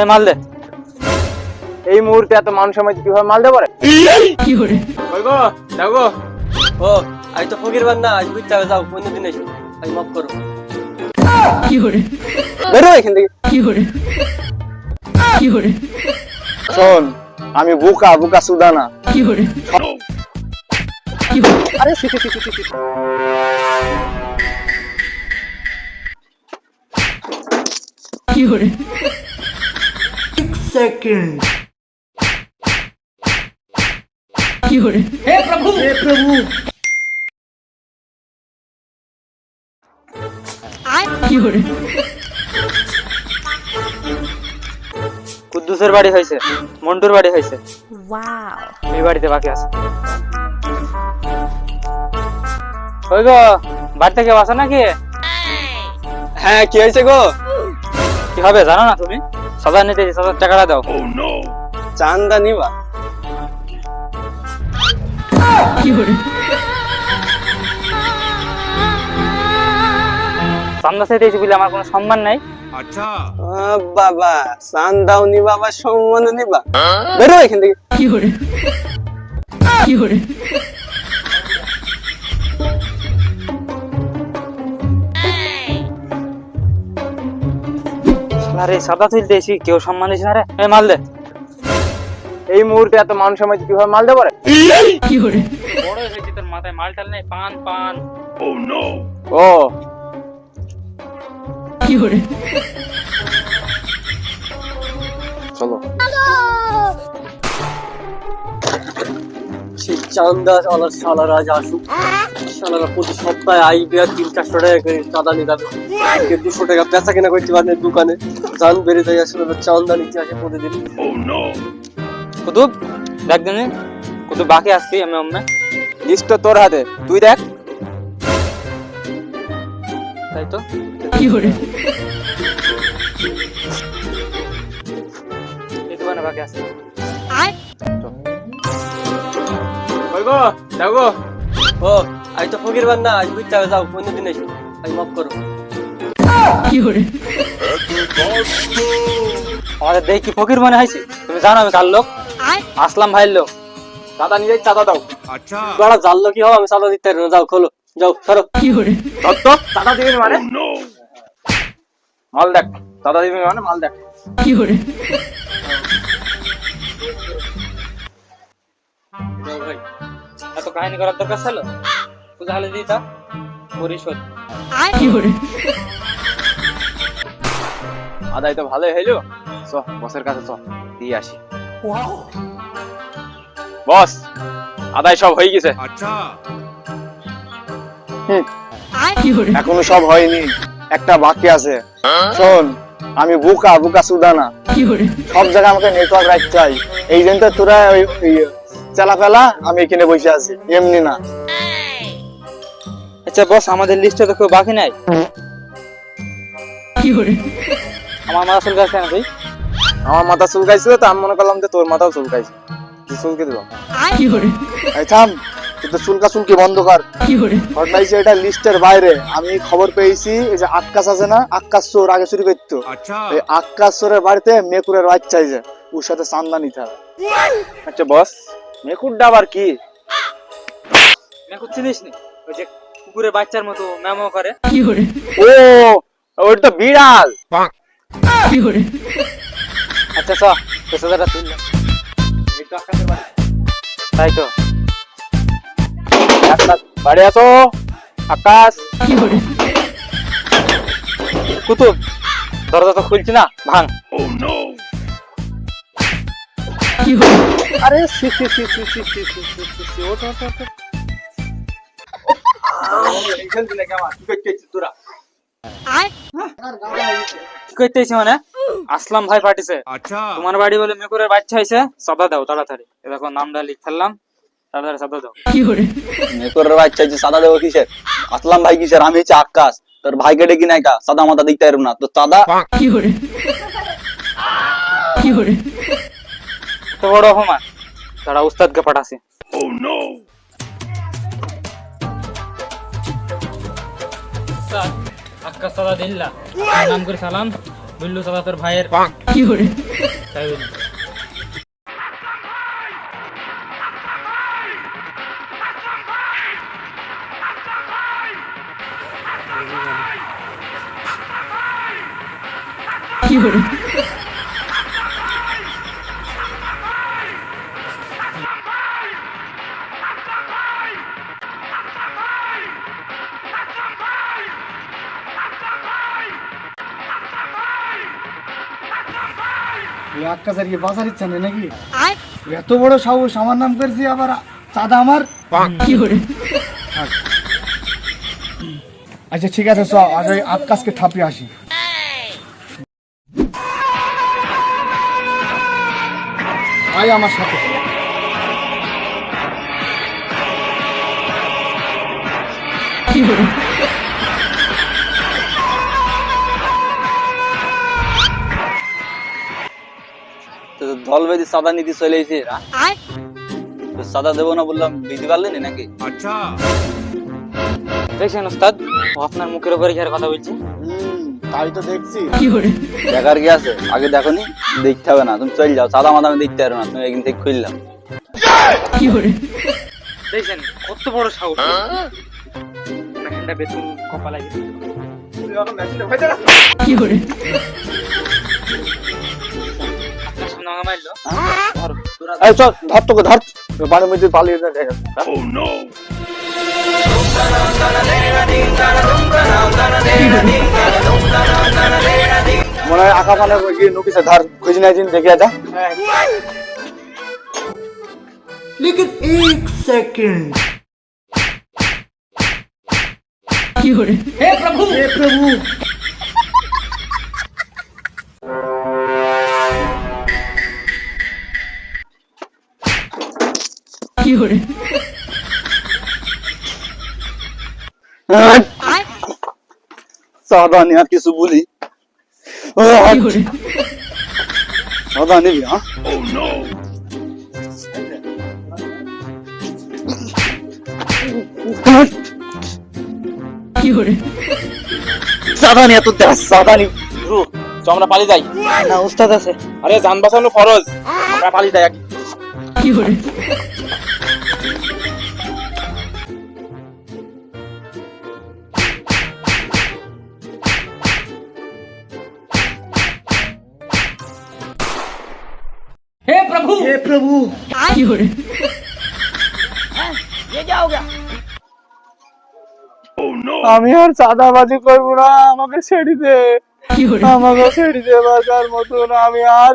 এই মাল দে। এই মুহূর্তে এত মান সময় কীভাবে মাল দেবো রে ওই গো দেখো ও আজ তো ফকির বান্দা আজ বুঝতে হবে যাও অন্য দিন এসো আজ মাফ করো। বেরো এখান থেকে। শোন আমি বুকা বুকা সুদানা। কি আরে সি সি সি সি সি কুদ্দুসের বাড়ি হয়েছে মন্টুর বাড়ি হয়েছে। এই বাড়িতে বাকি আছে। ওই গো বাড়িতে কেউ আছে নাকি? হ্যাঁ কি হয়েছে গো? কি হবে জানো না তুমি? সাদা নিতে সাদা টাকাটা দাও। চান্দা নিবা? চান্দা চাইতে এসে বলে আমার কোনো সম্মান নাই। আহ, বাবা চান্দাও নিবা বা সম্মান নিবা? বেরো এখান থেকে। আরে, সাদা তুলতে এসি কেউ সম্মান দিস না রে। এই মাল দে। এই মুহূর্তে এত মান সময় কীভাবে মাল দেবো রে? বড় হয়েছে তোর মাথায় মাল টাল নেই, পান পান। ও। নো ও কি করে চলো। সেই চান্দা আলার সালার আসুক। সালারা প্রতি সপ্তাহে আইবে তিন চারশো টাকা করে চাঁদা আজকে দুশো টাকা বেচা কেনা করতে পারেন দোকানে। জান বেড়ে যায় আসলে চান্দা নিতে আসে প্রতিদিন। কুতুব দেখ দিনে কুতুব বাকি আসছি আমি অম্মে। লিস্ট তোর হাতে। তুই দেখ। তাই তো? এই দোকানে বাকি আছে। ওই গো দেখো ও আজ তো ফকির বান্দা আজ বুঝতে হবে যাও অন্য দিন এসো। আজ মাফ করো। আমাদের দেখি কি ফকির মনে হয়েছে। তুমি জানো আমি কার লোক? আসলাম ভাইয়ের লোক। দাদা নিজেই চাঁদা দাও। তোরা জানলো কি হবে আমি চাঁদা দিতে যাও খোলো। যাও সরো। দত্ত চাঁদা দিবি মানে? মাল দেখ। চাঁদা দিবি মানে মাল দেখ। যাও ভাই। এত কাহিনী করার দরকার ছিল? তাহলে দিতা পরিশোধ। আদাই তো ভালোই হইল। চ বসের কাছে চ দিয়ে আসি। বস আদায় সব হয়ে গেছে। এখনও সব হয়নি। একটা বাকি আছে। শোন আমি বুকা বুকা সুদানা। সব জায়গায় আমাকে নেটওয়ার্ক রাখতে চাই এই জন্য তো তোরা ওই চালা ফেলা আমি এখানে বসে আছি। এমনি না। আচ্ছা বস আমাদের লিস্টে তো কেউ বাকি নাই? আমার মাথা চুল গাছ কেন তুই আমার মাথা চুলকাইছিল তো আমি মনে করলাম যে তোর মাথাও চুলকাইছে। তুই চুলকে দিল? এই থাম তুই তো চুলকা চুলকি বন্ধ কর। ঘটনা হয়েছে এটা লিস্টের বাইরে আমি খবর পেয়েছি এই যে আক্কাস আছে না আক্কাস চোর আগে চুরি করতো। এই আক্কাস চোরের বাড়িতে মেকুরের বাচ্চা হয়েছে ওর সাথে চান্দা নিতে হবে আচ্ছা বস মেকুরটা আবার কি? মেকু চিনিস নি? ওই যে কুকুরের বাচ্চার মতো ম্যামো করে কি ও ওটা তো বিড়াল আচ্ছা চ সাদাটা তুললে তাই তো বাড়ি আসো আকাশ কুতুব দরজা তো খুলছি না ভাঙ আরে সি সি সি সি সি সি সি সি সি সি মানে আসলাম ভাই পার্টিছে তোমার বাড়ি বলে মেকুরের বাচ্চা হয়েছে সাদা দাও তাড়াতাড়ি দেখো নামটা লিখ ফেললাম তাড়াতাড়ি সাদা দাও মেকরের বাচ্চা সাদা দেবো কিসের আসলাম ভাই কিসের আমি হচ্ছে আকাশ তোর ভাইকে ডেকে নাই কা সাদা মাথা দিতে পারব না তো সাদা তো বড় অপমান। তারা উস্তাদকে পাঠাছে। আক্কা আক্কাস সাদা দিল্লা নাম করে সালাম বিল্লু সাদা তোর ভাইয়ের কি করে? তাই এই আক্কাসের কি বাঁচার ইচ্ছা নেই নাকি? এত বড় সাহস আমার নাম করেছি আবার চাঁদা আমার। আচ্ছা ঠিক আছে ওই আক্কাসকে ঠাপিয়ে আসি। আয় আমার সাথে। তো দল বেঁধে সাদা নীতি চলে এসে সাদা দেবো না বললাম দিতে পারলেন নাকি? দেখছেন ওস্তাদ ও আপনার মুখের উপরে ঘের কথা বলছে? হুম, তাই তো দেখছি। দেখার কি আছে? আগে দেখো নি দেখতে হবে না তুমি চলে যাও সাদা মাদা আমি দেখতে পারো না তুমি একদিন থেকে খুললাম। দেখছেন কত বড় সাহস। মেশিনটা বেতন কপালে সামনে আমাকে মারলো ধরো, তোরা এই চল ধর তোকে ধর বাড়ির মধ্যে পালিয়ে যা দেখা মনে হয় আঁকা পানে গিয়ে নকিসে ধার খুঁজে নিয়ে দিন দেখে যা সাদা নিয়ে আর কিছু বলি। সাদা নিবি হ্যাঁ? সাদা নিয়ে তো দেখ সাদা নি তো আমরা পালিয়ে যাই। না উস্তাদ আছে। আরে যান বাঁচানো ফরজ আমরা পালিয়ে যাই আগে हो गया আমি আর চাঁদাবাজি করব না আমাকে ছেড়ে দে। আমাকে ছেড়ে দে বাজার মতন আমি আর